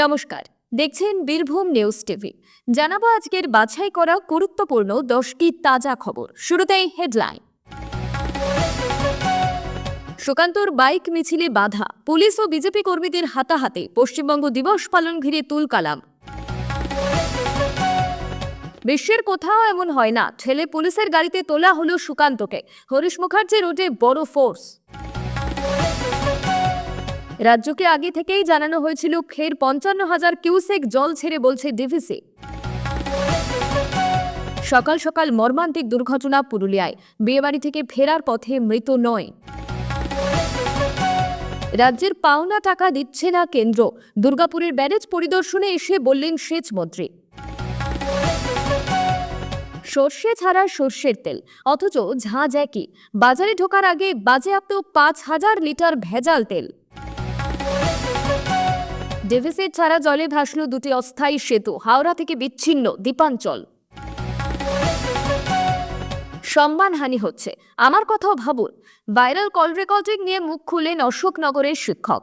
নমস্কার। দেখছেন Birbhum news TV. জানাব আজকের বাছাই করা গুরুত্বপূর্ণ দশটি তাজা খবর। শুরুতেই হেডলাইন। সুকান্তর বাইক মিছিলে বাধা। পুলিশ ও বিজেপি কর্মীদের হাতাহাতে। পশ্চিমবঙ্গ দিবস পালন ঘিরে তুল কালাম। বিশ্বের কোথাও এমন হয় না। ঠেলে পুলিশের গাড়িতে তোলা হলো সুকান্তকে। হরিশ মুখার্জি রোডে বড় ফোর্স। রাজ্যকে আগে থেকেই জানানো হয়েছিল, ফের পঞ্চান্ন হাজার কিউসেক জল ছেড়ে বলছে ডিভিসি। সকাল সকাল মর্মান্তিক দুর্ঘটনা পুরুলিয়ায়। বিয়েবাড়ি থেকে ফেরার পথে মৃত নয়। রাজ্যের পাওনা টাকা দিচ্ছে না কেন্দ্র। দুর্গাপুরের ব্যারেজ পরিদর্শনে এসে বললেন সেচ মন্ত্রী। সর্ষে ছাড়া সর্ষের তেল, অথচ ঝাঁঝ একই। বাজারে ঢোকার আগে বাজেয়াপ্ত পাঁচ হাজার লিটার ভেজাল তেল। ডেভিসের ছাড়া জলে ভাসল দুটি অস্থায়ী সেতু, হাওড়া থেকে বিচ্ছিন্ন দ্বীপাঞ্চল সম্মানহানি হচ্ছে। আমার কথাও ভাবুন। ভাইরাল কল রেকর্ডিং নিয়ে মুখ খুললেন অশোকনগরের শিক্ষক।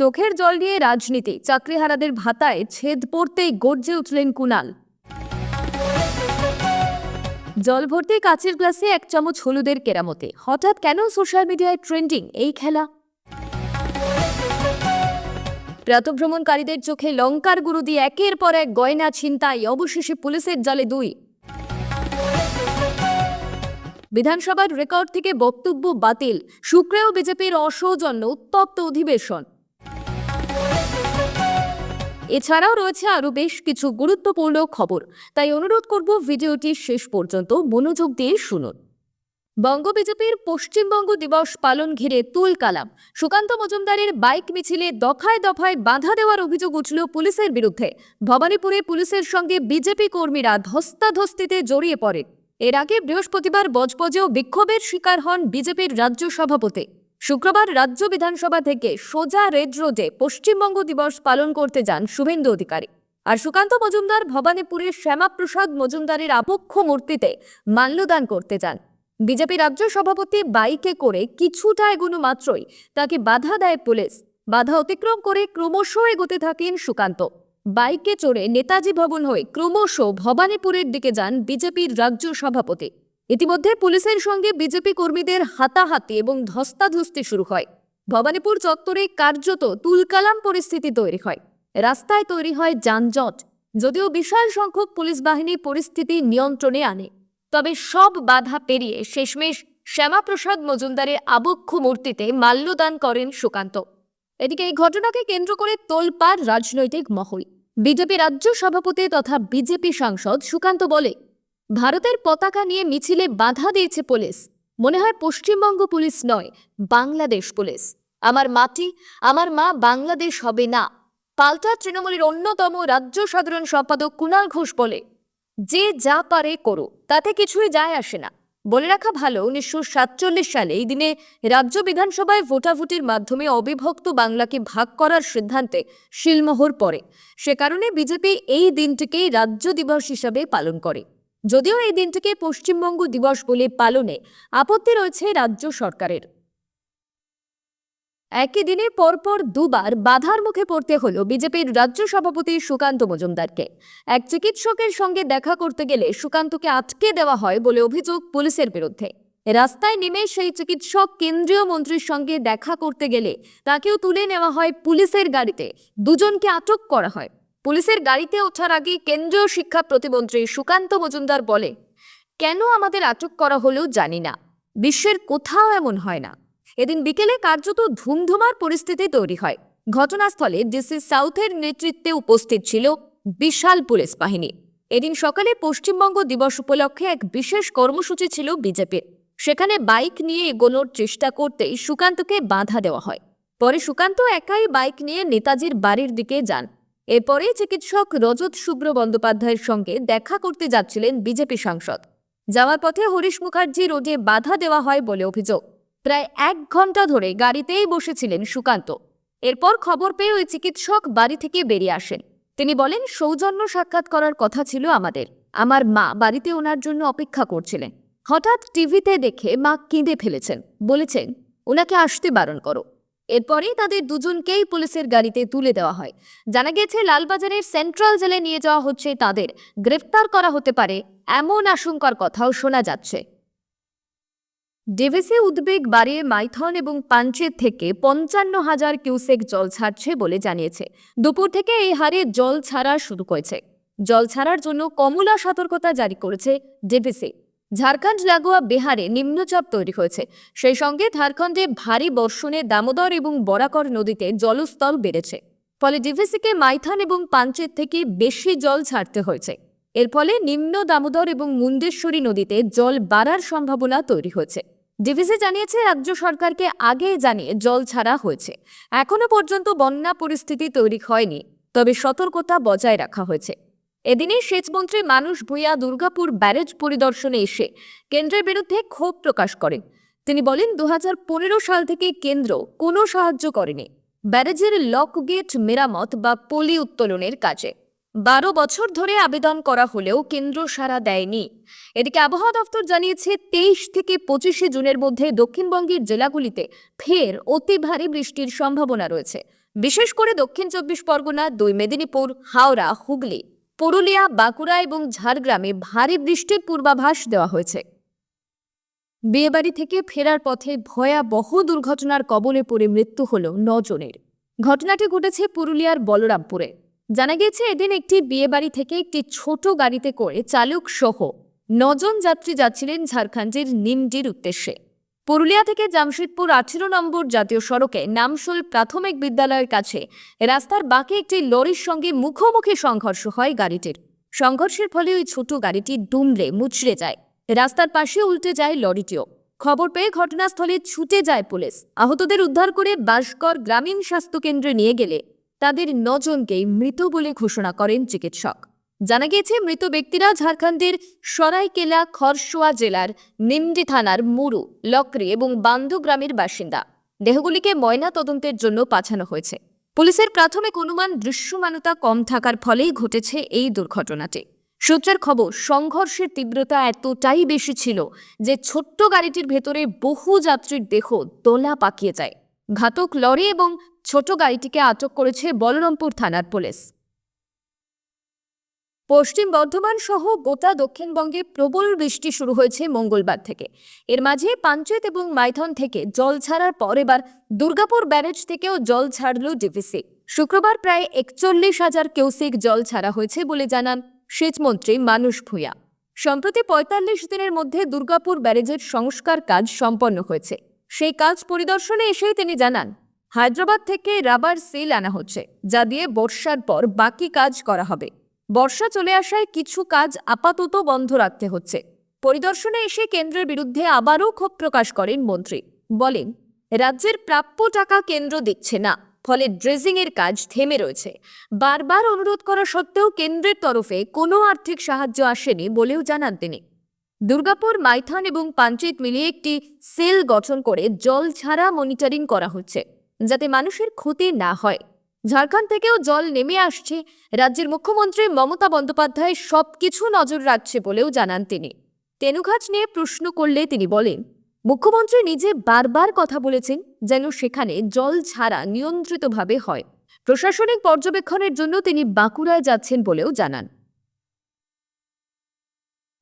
চোখের জল দিয়ে রাজনীতি, চাকরিহারাদের ভাতায় ছেদ পড়তেই গর্জে উঠলেন কুনাল জল ভর্তি কাচের গ্লাসে এক চামচ হলুদের কেরামতে। হঠাৎ কেন সোশ্যাল মিডিয়ায় ট্রেন্ডিং এই খেলা? প্রাতভ্রমণকারীদের চোখে লঙ্কার গুরু দিয়ে একের পর এক গয়না ছিনতাই, অবশেষে পুলিশের জালে দুই। বিধানসভার রেকর্ড থেকে বক্তব্য বাতিল, শুক্রেও বিজেপির অসৌজন্য উত্তপ্ত অধিবেশন। এছাড়াও রয়েছে আরও বেশ কিছু গুরুত্বপূর্ণ খবর, তাই অনুরোধ করব ভিডিওটি শেষ পর্যন্ত মনোযোগ দিয়ে শুনুন। বঙ্গ বিজেপির পশ্চিমবঙ্গ দিবস পালন ঘিরে তুল কালাম। সুকান্ত মজুমদারের বাইক মিছিলে দফায় দফায় বাধা দেওয়ার অভিযোগ উঠল পুলিশের বিরুদ্ধে। ভবানীপুরে পুলিশের সঙ্গে বিজেপি কর্মীরা ধস্তাধস্তিতে জড়িয়ে পড়ে। এর আগে বৃহস্পতিবার বজবজেও বিক্ষোভের শিকার হন বিজেপির রাজ্য সভাপতি। শুক্রবার রাজ্য বিধানসভা থেকে সোজা রেড রোডে পশ্চিমবঙ্গ দিবস পালন করতে যান শুভেন্দু অধিকারী। আর সুকান্ত মজুমদার ভবানীপুরের শ্যামাপ্রসাদ মজুমদারের আবক্ষ মূর্তিতে মাল্যদান করতে যান। বিজেপি রাজ্য সভাপতি বাইকে করে কিছুটা এগোনো মাত্রই তাকে বাধা দেয় পুলিশ। বাধা অতিক্রম করে ক্রমশ এগোতে থাকেন সুকান্ত। বাইকে চড়ে নেতাজি ভবন হয়ে ক্রমশ ভবানীপুরের দিকে যান বিজেপির রাজ্য সভাপতি। ইতিমধ্যে পুলিশের সঙ্গে বিজেপি কর্মীদের হাতাহাতি এবং ধস্তাধস্তি শুরু হয়। ভবানীপুর চত্বরে কার্যত তুলকালাম পরিস্থিতি তৈরি হয়। রাস্তায় তৈরি হয় যানজট, যদিও বিশাল সংখ্যক পুলিশ বাহিনী পরিস্থিতি নিয়ন্ত্রণে আনে। তবে সব বাধা পেরিয়ে শেষমেশ শ্যামাপ্রসাদ মজুমদারের আবক্ষ মূর্তিতে মাল্যদান করেন সুকান্ত। এদিকে এই ঘটনাকে কেন্দ্র করে তোলপাড় রাজনৈতিক মহল। বিজেপি রাজ্য সভাপতি তথা বিজেপি সাংসদ সুকান্ত বলে, ভারতের পতাকা নিয়ে মিছিলে বাধা দিয়েছে পুলিশ। মনে হয় পশ্চিমবঙ্গ পুলিশ নয়, বাংলাদেশ পুলিশ। আমার মাটি, আমার মা বাংলাদেশ হবে না। পাল্টা তৃণমূলের অন্যতম রাজ্য সাধারণ সম্পাদক কুণাল ঘোষ বলে যে যা পারে করো তাতে কিছুই যায় আসে না। বলে রাখা ভালো, উনিশশো সাতচল্লিশ সালে এই দিনে রাজ্য বিধানসভায় ভোটাভুটির মাধ্যমে অবিভক্ত বাংলাকে ভাগ করার সিদ্ধান্তে শিলমোহর পড়ে। সে কারণে বিজেপি এই দিনটিকেই রাজ্য দিবস হিসাবে পালন করে। যদিও এই দিনটিকে পশ্চিমবঙ্গ দিবস বলে পালনে আপত্তি রয়েছে রাজ্য সরকারের। একই দিনে পরপর দুবার বাধার মুখে পড়তে হলো বিজেপির রাজ্য সভাপতি সুকান্ত মজুমদারকে। এক চিকিৎসকের সঙ্গে দেখা করতে গেলে সুকান্তকে আটকে দেওয়া হয় বলে অভিযোগ পুলিশের বিরুদ্ধে। রাস্তায় নেমে সেই চিকিৎসক কেন্দ্রীয় মন্ত্রীর সঙ্গে দেখা করতে গেলে তাকেও তুলে নেওয়া হয় পুলিশের গাড়িতে। দুজনকে আটক করা হয়। পুলিশের গাড়িতে ওঠার আগে কেন্দ্রীয় শিক্ষা প্রতিমন্ত্রী সুকান্ত মজুমদার বলে, কেন আমাদের আটক করা হলেও জানি না। বিশ্বের কোথাও এমন হয় না। এদিন বিকেলে কার্যত ধুমধুমার পরিস্থিতি তৈরি হয়। ঘটনাস্থলে ডিসি সাউথের নেতৃত্বে উপস্থিত ছিল বিশাল পুলিশ বাহিনী। এদিন সকালে পশ্চিমবঙ্গ দিবস উপলক্ষে এক বিশেষ কর্মসূচি ছিল বিজেপির। সেখানে বাইক নিয়ে এগোনোর চেষ্টা করতেই সুকান্তকে বাধা দেওয়া হয়। পরে সুকান্ত একাই বাইক নিয়ে নেতাজির বাড়ির দিকে যান। এরপরে চিকিৎসক রজত শুভ্র বন্দ্যোপাধ্যায়ের সঙ্গে দেখা করতে যাচ্ছিলেন বিজেপি সাংসদ। যাওয়ার পথে হরিশ মুখার্জি রোডে বাধা দেওয়া হয় বলে অভিযোগ। প্রায় এক ঘণ্টা ধরে গাড়িতেই বসেছিলেন সুকান্ত। এরপর খবর পেয়ে ওই চিকিৎসক বাড়ি থেকে বেরিয়ে আসেন। তিনি বলেন, সৌজন্য সাক্ষাৎ করার কথা ছিল আমাদের। আমার মা বাড়িতে ওনার জন্য অপেক্ষা করছিলেন। হঠাৎ টিভিতে দেখে মা কেঁদে ফেলেছেন। বলেছেন, ওনাকে আসতে বারণ করো। এরপরেই তাদের দুজনকেই পুলিশের গাড়িতে তুলে দেওয়া হয়। জানা গেছে, লালবাজারের সেন্ট্রাল জেলে নিয়ে যাওয়া হচ্ছে তাদের। গ্রেফতার করা হতে পারে এমন আশঙ্কার কথাও শোনা যাচ্ছে। ডিভিসি উদ্বেগ বাড়িয়ে মাইথন এবং পাঞ্চের থেকে পঞ্চান্ন হাজার কিউসেক জল ছাড়ছে বলে জানিয়েছে। দুপুর থেকে এই হারে জল ছাড়া শুরু করেছে। জল ছাড়ার জন্য কমলা সতর্কতা জারি করেছে ডিভিসি। ঝাড়খণ্ড লাগোয়া বিহারে নিম্নচাপ তৈরি হয়েছে। সেই সঙ্গে ঝাড়খণ্ডে ভারী বর্ষণে দামোদর এবং বরাকর নদীতে জলস্তর বেড়েছে। ফলে ডিভিসিকে মাইথান এবং পাঞ্চের থেকে বেশি জল ছাড়তে হয়েছে। এর ফলে নিম্ন দামোদর এবং মুন্ডেশ্বরী নদীতে জল বাড়ার সম্ভাবনা তৈরি হয়েছে। ডিভিসি জানিয়েছে, রাজ্য সরকারকে আগে জানিয়ে জল ছাড়া হয়েছে। এখনও পর্যন্ত বন্যা পরিস্থিতি তৈরি হয়নি, তবে সতর্কতা বজায় রাখা হয়েছে। এদিনে সেচমন্ত্রী মানুষ ভূঁইয়া দুর্গাপুর ব্যারেজ পরিদর্শনে এসে কেন্দ্রের বিরুদ্ধে ক্ষোভ প্রকাশ করেন। তিনি বলেন দু হাজার পনেরো সাল থেকে কেন্দ্র কোনো সাহায্য করেনি। ব্যারেজের লক গেট মেরামত বা পলি উত্তোলনের কাজে। বারো বছর ধরে আবেদন করা হলেও কেন্দ্র সাড়া দেয়নি। এদিকে আবহাওয়া দফতর জানিয়েছে, তেইশ থেকে পঁচিশে জুনের মধ্যে দক্ষিণবঙ্গের জেলাগুলিতে ফের অতি ভারী বৃষ্টির সম্ভাবনা রয়েছে। বিশেষ করে দক্ষিণ চব্বিশ পরগনা, দুই মেদিনীপুর, হাওড়া, হুগলি, পুরুলিয়া, বাঁকুড়া এবং ঝাড়গ্রামে ভারী বৃষ্টির পূর্বাভাস দেওয়া হয়েছে। বিয়েবাড়ি থেকে ফেরার পথে ভয়াবহ দুর্ঘটনার কবলে পড়ে মৃত্যু হল নজনের। ঘটনাটি ঘটেছে পুরুলিয়ার বলরামপুরে। জানা গেছে এদিন একটি বিয়েবাড়ি থেকে একটি ছোট গাড়িতে করে চালক সহ নজন যাত্রী যাচ্ছিলেন ঝাড়খণ্ডের নিমডির উদ্দেশ্যে। পুরুলিয়া থেকে জামশেদপুর আঠেরো নম্বর জাতীয় সড়কে নামশোল প্রাথমিক বিদ্যালয়ের কাছে রাস্তার বাঁকে একটি লরির সঙ্গে মুখোমুখি সংঘর্ষ হয় গাড়িটির। সংঘর্ষের ফলে ওই ছোট গাড়িটি দুমড়ে মুচড়ে যায়। রাস্তার পাশে উল্টে যায় লরিটিও। খবর পেয়ে ঘটনাস্থলে ছুটে যায় পুলিশ। আহতদের উদ্ধার করে বাসকর গ্রামীণ স্বাস্থ্যকেন্দ্রে নিয়ে গেলে তাদের নজনকেই মৃত বলে ঘোষণা করেন চিকিৎসক। জানা গিয়েছে, মৃত ব্যক্তিরা ঝাড়খণ্ডের সরাইকেলা খরসোয়া জেলার নিমডি থানার মুরু, লকরি এবং বান্দু গ্রামের বাসিন্দা। দেহগুলিকে ময়না তদন্তের জন্য পাঠানো হয়েছে। পুলিশের প্রাথমিক অনুমান দৃশ্যমানতা কম থাকার ফলেই ঘটেছে এই দুর্ঘটনাটি। সূত্রের খবর, সংঘর্ষের তীব্রতা এতটাই বেশি ছিল যে ছোট্ট গাড়িটির ভেতরে বহু যাত্রীর দেহ দোলা পাকিয়ে যায়। ঘাতক লরি এবং ছোট গাড়িটিকে আটক করেছে বলরামপুর থানার পুলিশ। পশ্চিম বর্ধমান সহ গোটা দক্ষিণবঙ্গে প্রবল বৃষ্টি শুরু হয়েছে মঙ্গলবার থেকে। এর মাঝে পাঞ্চেত এবং মাইথন থেকে জল ছাড়ার পর এবার দুর্গাপুর ব্যারেজ থেকেও জল ছাড়ল ডিভিসি। শুক্রবার প্রায় একচল্লিশ হাজার কিউসেক জল ছাড়া হয়েছে বলে জানান সেচমন্ত্রী মানুষ ভূঁইয়া সম্প্রতি পঁয়তাল্লিশ দিনের মধ্যে দুর্গাপুর ব্যারেজের সংস্কার কাজ সম্পন্ন হয়েছে। সেই কাজ পরিদর্শনে এসেই তিনি জানান হায়দ্রাবাদ থেকে রাবার সিল আনা হচ্ছে, যা দিয়ে বর্ষার পর বাকি কাজ করা হবে। বর্ষা চলে আসায় কিছু কাজ আপাতত বন্ধ রাখতে হচ্ছে। পরিদর্শনে এসে কেন্দ্রের বিরুদ্ধে আবারও ক্ষোভ প্রকাশ করেন মন্ত্রী। বলেন, রাজ্যের প্রাপ্য টাকা কেন্দ্র দিচ্ছে না, ফলে ড্রেজিং এর কাজ থেমে রয়েছে। বারবার অনুরোধ করা সত্ত্বেও কেন্দ্রের তরফে কোনো আর্থিক সাহায্য আসেনি বলেও জানান তিনি। দুর্গাপুর, মাইথান এবং পাঞ্চেত মিলিয়ে একটি সেল গঠন করে জল ছাড়া মনিটরিং করা হচ্ছে। যাতে মানুষের ক্ষতি না হয়। ঝাড়খণ্ড থেকেও জল নেমে আসছে। রাজ্যের মুখ্যমন্ত্রী মমতা বন্দ্যোপাধ্যায় সবকিছু নজর রাখছে বলেও জানান তিনি। তেনুঘাট নিয়ে প্রশ্ন করলে তিনি বলেন, মুখ্যমন্ত্রী নিজে বারবার কথা বলেছেন যেন সেখানে জল ছাড়া নিয়ন্ত্রিতভাবে হয়। প্রশাসনিক পর্যবেক্ষণের জন্য তিনি বাঁকুড়ায় যাচ্ছেন বলেও জানান।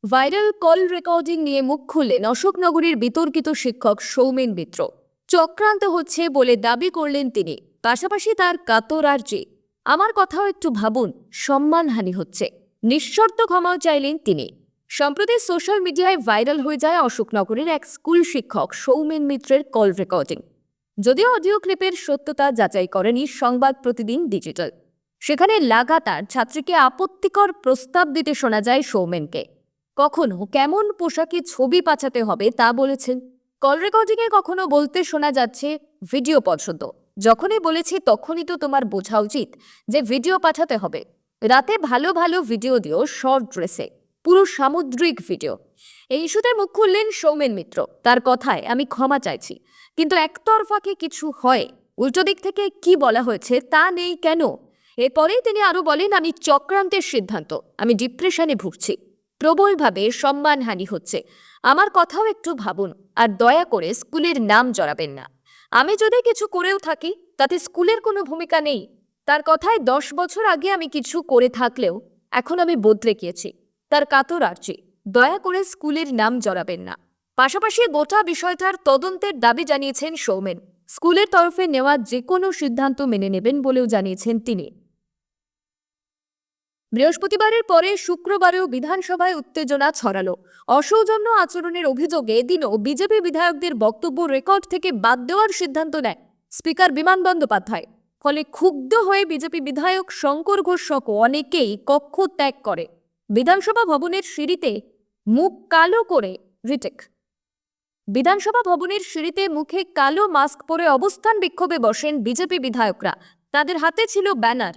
ভাইরাল কল রেকর্ডিং নিয়ে মুখ খুললেন অশোকনগরীর বিতর্কিত শিক্ষক সৌমেন মিত্র। চক্রান্ত হচ্ছে বলে দাবি করলেন তিনি। পাশাপাশি তার কাতর আর যে আমার কথাও একটু ভাবুন, সম্মানহানি হচ্ছে। নিঃশর্ত ক্ষমাও চাইলেন তিনি। সম্প্রতি সোশ্যাল মিডিয়ায় ভাইরাল হয়ে যায় অশোকনগরের এক স্কুল শিক্ষক সৌমেন মিত্রের কল রেকর্ডিং। যদিও অডিও ক্লিপের সত্যতা যাচাই করেনি সংবাদ প্রতিদিন ডিজিটাল। সেখানে লাগাতার ছাত্রীকে আপত্তিকর প্রস্তাব দিতে শোনা যায় সৌমেনকে। কখনো কেমন পোশাকে ছবি পাঠাতে হবে তা বলেছেন কল রেকর্ডিংয়ে কখনো বলতে শোনা যাচ্ছে, ভিডিও পছন্দ যখনই বলেছি, তখনই তো তোমার বোঝা উচিত যে ভিডিও পাঠাতে হবে। রাতে ভালো ভালো ভিডিও দিও, শর্ট ড্রেসে। পুরো সামুদ্রিক ভিডিও। এই ইস্যুতে মুখ খুললেন সৌমেন মিত্র। তার কথায় আমি ক্ষমা চাইছি। কিন্তু একতরফাকে কিছু হয়? উল্টো দিক থেকে কি বলা হয়েছে, তা নেই কেন? এরপরেই তিনি আরও বলেন, আমি চক্রান্তের সিদ্ধান্ত। আমি ডিপ্রেশনে ভুগছি। প্রবলভাবে সম্মানহানি হচ্ছে। আমার কথাও একটু ভাবুন, আর দয়া করে স্কুলের নাম জড়াবেন না। আমি যদি কিছু করেও থাকি, তাতে স্কুলের কোনো ভূমিকা নেই। তার কথায় দশ বছর আগে আমি কিছু করে থাকলেও, এখন আমি বদলে গিয়েছি। তার কাতর আর্জি, দয়া করে স্কুলের নাম জড়াবেন না। পাশাপাশি গোটা বিষয়টার তদন্তের দাবি জানিয়েছেন সৌমেন। স্কুলের তরফে নেওয়া যে কোনো সিদ্ধান্ত মেনে নেবেন বলেও জানিয়েছেন তিনি। বৃহস্পতিবারের পরে শুক্রবারেও বিধানসভায় উত্তেজনা ছড়ালো। অসৌজন্য আচরণের অভিযোগে এদিনও বিজেপি বিধায়কদের বক্তব্য রেকর্ড থেকে বাদ দেওয়ার সিদ্ধান্ত নেয় স্পিকার বিমান বন্দ্যোপাধ্যায়। ফলে ক্ষুব্ধ হয়ে বিজেপি বিধায়ক শঙ্কর ঘোষ সহ অনেকেই কক্ষ ত্যাগ করে। বিধানসভা ভবনের সিঁড়িতে মুখ কালো করে রিটেক। বিধানসভা ভবনের সিঁড়িতে মুখে কালো মাস্ক পরে অবস্থান বিক্ষোভে বসেন বিজেপি বিধায়করা। তাদের হাতে ছিল ব্যানার।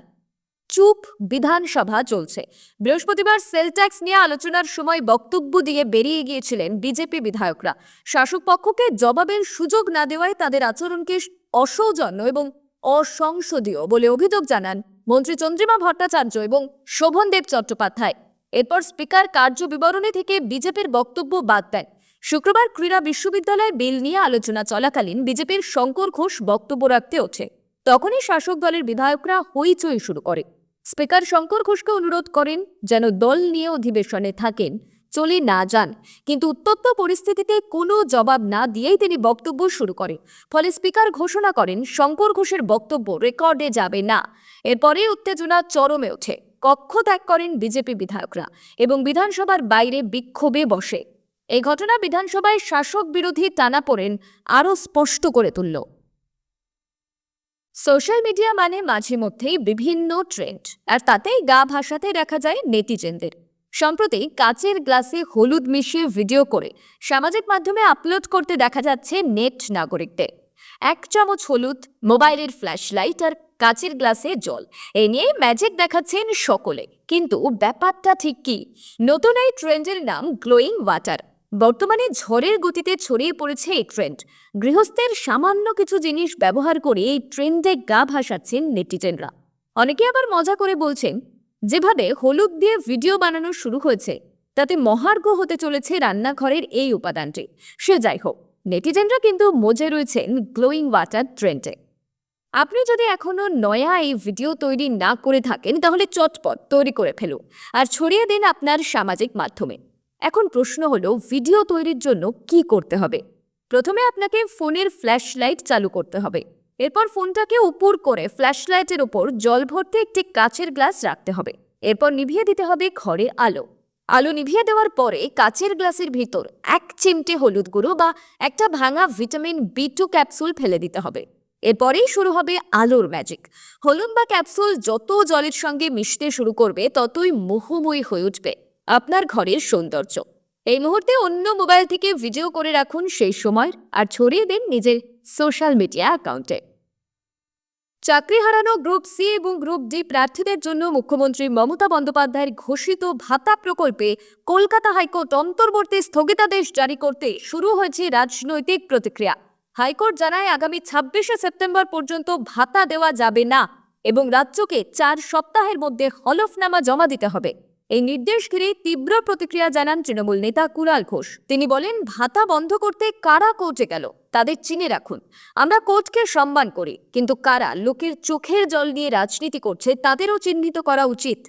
চুপ বিধানসভা চলছে। বৃহস্পতিবার সেল ট্যাক্স নিয়ে আলোচনার সময় বক্তব্য দিয়ে বেরিয়ে গিয়েছিলেন বিজেপি বিধায়করা। শাসক পক্ষকে জবাবের সুযোগ না দেওয়ায় তাদের আচরণকে অসৌজন্য এবং অসংসদীয় বলে অভিযোগ জানান মন্ত্রী চন্দ্রিমা ভট্টাচার্য এবং শোভনদেব চট্টোপাধ্যায়। এরপর স্পিকার কার্য বিবরণী থেকে বিজেপির বক্তব্য বাদ দেন। শুক্রবার ক্রীড়া বিশ্ববিদ্যালয় বিল নিয়ে আলোচনা চলাকালীন বিজেপির শঙ্কর ঘোষ বক্তব্য রাখতে ওঠে। তখনই শাসক দলের বিধায়করা হইচই শুরু করে। স্পিকার শঙ্কর ঘোষকে অনুরোধ করেন যেন দল নিয়ে অধিবেশনে থাকেন। চলে না যান। কিন্তু উত্তপ্ত পরিস্থিতিতে কোনো জবাব না দিয়েই তিনি বক্তব্য শুরু করেন। ফলে স্পিকার ঘোষণা করেন, শঙ্কর ঘোষের বক্তব্য রেকর্ডে যাবে না। এরপরে উত্তেজনা চরমে ওঠে। কক্ষ ত্যাগ করেন বিজেপি বিধায়করা এবং বিধানসভার বাইরে বিক্ষোভে বসে। এই ঘটনা বিধানসভায় শাসক বিরোধী টানাপোড়েন আরও স্পষ্ট করে তুলল। সোশ্যাল মিডিয়া মানে মাঝে মধ্যেই বিভিন্ন ট্রেন্ড আর তাতেই গা ভাসাতে দেখা যায় নেটিজেনদের। সম্প্রতি কাচের গ্লাসে হলুদ মিশিয়ে ভিডিও করে সামাজিক মাধ্যমে আপলোড করতে দেখা যাচ্ছে নেট নাগরিকদের। এক চামচ হলুদ, মোবাইলের ফ্ল্যাশ লাইট আর কাচের গ্লাসে জল, এ নিয়ে ম্যাজিক দেখাচ্ছেন সকলে। কিন্তু ব্যাপারটা ঠিক কি? নতুন এই ট্রেন্ডের নাম গ্লোয়িং ওয়াটার বর্তমানে ঝড়ের গতিতে ছড়িয়ে পড়েছে এই ট্রেন্ড গৃহস্থের সামান্য কিছু জিনিস ব্যবহার করে এই ট্রেন্ডে গা ভাসাচ্ছেন নেটিজেনরা। অনেকে আবার মজা করে বলছেন, যেভাবে হলুদ দিয়ে ভিডিও বানানো শুরু হয়েছে, তাতে মহার্ঘ হতে চলেছে রান্নাঘরের এই উপাদানটি। সে যাই হোক, নেটিজেনরা কিন্তু মজে রয়েছেন গ্লোয়িং ওয়াটার ট্রেন্ডে আপনি যদি এখনও নয়া এই ভিডিও তৈরি না করে থাকেন, তাহলে চটপট তৈরি করে ফেলুন, আর ছড়িয়ে দিন আপনার সামাজিক মাধ্যমে। এখন প্রশ্ন হলো, ভিডিও তৈরির জন্য কি করতে হবে? প্রথমে আপনাকে ফোনের ফ্ল্যাশ লাইট চালু করতে হবে। এরপর ফোনটাকে উপর করে ফ্ল্যাশ লাইটের উপর জল ভর্তি একটি কাচের গ্লাস রাখতে হবে। এরপর নিভিয়ে দিতে হবে ঘরে আলো। আলো নিভিয়ে দেওয়ার পরে কাচের গ্লাসের ভিতর এক চিমটে হলুদ গুঁড়ো বা একটা ভাঙা ভিটামিন বি টু ক্যাপসুল ফেলে দিতে হবে। এরপরেই শুরু হবে আলোর ম্যাজিক। হলুদ বা ক্যাপসুল যত জলের সঙ্গে মিশতে শুরু করবে, ততই মোহময়ী হয়ে উঠবে। আপনার ঘরের সৌন্দর্য। এই মুহূর্তে অন্য মোবাইল থেকে ভিডিও করে রাখুন সেই সময় আর ছড়িয়ে দিন নিজের সোশ্যাল মিডিয়া অ্যাকাউন্টে। চাকরি হারানো গ্রুপ সি এবং গ্রুপ ডি প্রার্থীদের জন্য মুখ্যমন্ত্রী মমতা বন্দ্যোপাধ্যায়ের ঘোষিত ভাতা প্রকল্পে কলকাতা হাইকোর্ট অন্তর্বর্তী স্থগিতাদেশ জারি করতে শুরু হয়েছে রাজনৈতিক প্রতিক্রিয়া। হাইকোর্ট জানায়, আগামী ছাব্বিশে সেপ্টেম্বর পর্যন্ত ভাতা দেওয়া যাবে না এবং রাজ্যকে চার সপ্তাহের মধ্যে হলফনামা জমা দিতে হবে। এই নির্দেশ ঘিরে তীব্র প্রতিক্রিয়া জানান তৃণমূল নেতা কুণাল ঘোষ। তিনি বলেন, ভাতা বন্ধ করতে কারা কোর্টে গেল? তাদের চিনে রাখুন। আমরা কোর্টকে সম্মান করি, কিন্তু কারা লোকের চোখের জল নিয়ে রাজনীতি করছে তাদেরও চিহ্নিত করা উচিত।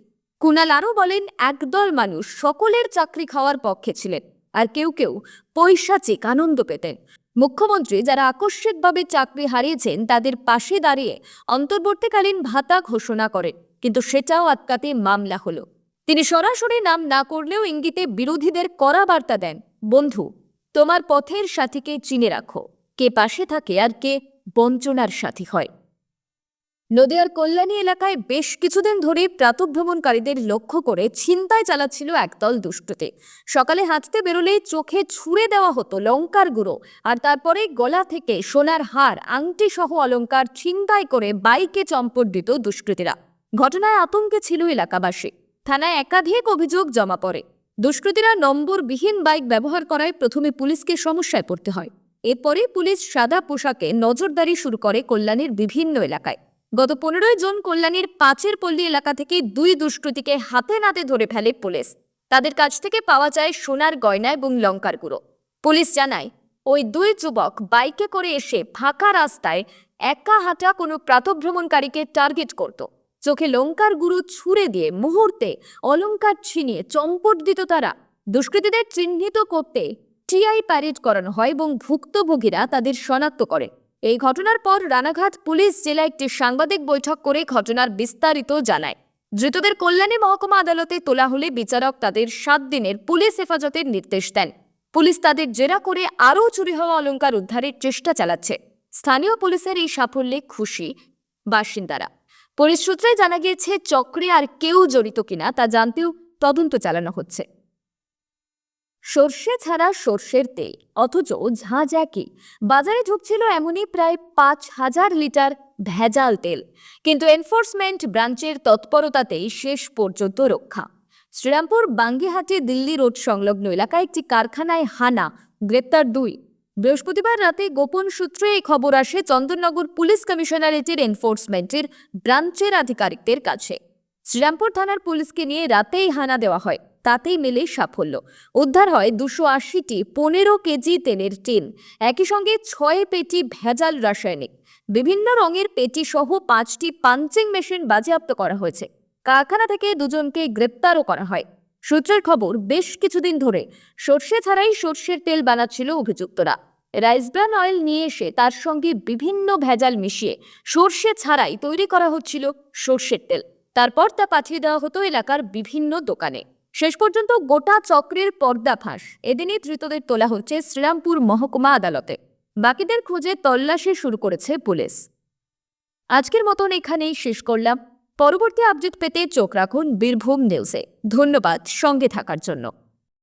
কুণাল আরও বলেন, একদল মানুষ সকলের চাকরি খাওয়ার পক্ষে ছিলেন, আর কেউ কেউ পৈশাচিক আনন্দ পেতেন। মুখ্যমন্ত্রী যারা আকস্মিকভাবে চাকরি হারিয়েছেন, তাদের পাশে দাঁড়িয়ে অন্তর্বর্তীকালীন ভাতা ঘোষণা করেন, কিন্তু সেটাও আটকাতে মামলা হলো। তিনি সরাসরি নাম না করলেও ইঙ্গিতে বিরোধীদের কড়া বার্তা দেন, বন্ধু, তোমার পথের সাথীকে চিনে রাখো, কে পাশে থাকে আর কে বঞ্চনার সাথী হয়। নদিয়ার কল্যাণী এলাকায় বেশ কিছুদিন ধরে প্রাতভ্রমণকারীদের লক্ষ্য করে ছিনতাই চালাচ্ছিল একদল দুষ্কৃতী সকালে হাঁটতে বেরোলেই চোখে ছুঁড়ে দেওয়া হতো লঙ্কার গুঁড়ো আর তারপরে গলা থেকে সোনার হার আংটি সহ অলঙ্কার ছিনতাই করে বাইকে চম্পট দিত দুষ্কৃতীরা ঘটনায় আতঙ্কে ছিল এলাকাবাসী। থানায় একাধিক অভিযোগ জমা পড়ে। দুষ্কৃতীরা নম্বরবিহীন বাইক ব্যবহার করায় প্রথমে পুলিশকে সমস্যায় পড়তে হয়। এরপরে পুলিশ সাদা পোশাকে নজরদারি শুরু করে কল্যাণীর বিভিন্ন এলাকায়। গত পনেরোই জুন কল্যাণীর পাঁচের পল্লী এলাকা থেকে দুই দুষ্কৃতীকে হাতে নাতে ধরে ফেলে পুলিশ। তাদের কাছ থেকে পাওয়া যায় সোনার গয়না এবং লঙ্কার গুঁড়ো। পুলিশ জানায়, ওই দুই যুবক বাইকে করে এসে ফাঁকা রাস্তায় একা হাঁটা কোনো প্রাতভ্রমণকারীকে টার্গেট করত। চোখে লঙ্কার গুরু ছুঁড়ে দিয়ে মুহূর্তে অলংকার ছিনিয়ে চম্পট দিত তারা। দুষ্কৃতীদের চিহ্নিত করতে টিআই প্যারেড করানো হয় এবং ভুক্তভোগীরা তাদের শনাক্ত করে। এই ঘটনার পর রানাঘাট পুলিশ জেলা একটি সাংবাদিক বৈঠক করে ঘটনার বিস্তারিত জানায়। ধৃতদের কল্যাণে মহকুমা আদালতে তোলা হলে বিচারক তাদের সাত দিনের পুলিশ হেফাজতের নির্দেশ দেন। পুলিশ তাদের জেরা করে আরও চুরি হওয়া অলংকার উদ্ধারের চেষ্টা চালাচ্ছে। স্থানীয় পুলিশের এই সাফল্যে খুশি বাসিন্দারা। পুলিশ সূত্রে জানা গিয়েছে চক্রে আর কেউ জড়িত কিনা তা জানতেও তদন্ত চালানো হচ্ছে। সর্ষে ছাড়া সর্ষের তেল, অথচ ঝাঁঝ একই বাজারে ঢুকছিল এমনই প্রায় পাঁচ হাজার লিটার ভেজাল তেল, কিন্তু এনফোর্সমেন্ট ব্রাঞ্চের তৎপরতাতেই শেষ পর্যন্ত রক্ষা। শ্রীরামপুর বাঙ্গিহাটি দিল্লি রোড সংলগ্ন এলাকায় একটি কারখানায় হানা, গ্রেপ্তার দুই বৃহস্পতিবার রাতে গোপন সূত্রে এই খবর আসে চন্দননগর পুলিশ কমিশনারেটের এনফোর্সমেন্টের ব্রাঞ্চের আধিকারিকদের কাছে। শ্রীরামপুর থানার পুলিশকে নিয়ে রাতেই হানা দেওয়া হয়, তাতেই মেলে সাফল্য। উদ্ধার হয় দুশো আশিটি পনেরো কেজি তেলের টিন, একই সঙ্গে ছয় পেটি ভেজাল রাসায়নিক। বিভিন্ন রঙের পেটি সহ পাঁচটি পাঞ্চিং মেশিন বাজেয়াপ্ত করা হয়েছে। কারখানা থেকে দুজনকে গ্রেপ্তারও করা হয়। সূত্রের খবর, বেশ কিছুদিন ধরে সর্ষে ছাড়াই সর্ষের তেল বানাচ্ছিল অভিযুক্তরা। রাইস ব্রান অয়েল নিয়ে এসে তার সঙ্গে বিভিন্ন ভেজাল মিশিয়ে সর্ষে ছাড়াই তৈরি করা হচ্ছিল সর্ষের তেল। তারপর তা পাঠিয়ে দেওয়া হতো এলাকার বিভিন্ন দোকানে। শেষ পর্যন্ত গোটা চক্রের পর্দাফাঁস এদিনই ধৃতদের তোলা হচ্ছে শ্রীরামপুর মহকুমা আদালতে। বাকিদের খুঁজে তল্লাশি শুরু করেছে পুলিশ। আজকের মতন এখানেই শেষ করলাম। পরবর্তী আপডেট পেতে চোখ রাখুন বীরভূম নিউজে। ধন্যবাদ সঙ্গে থাকার জন্য।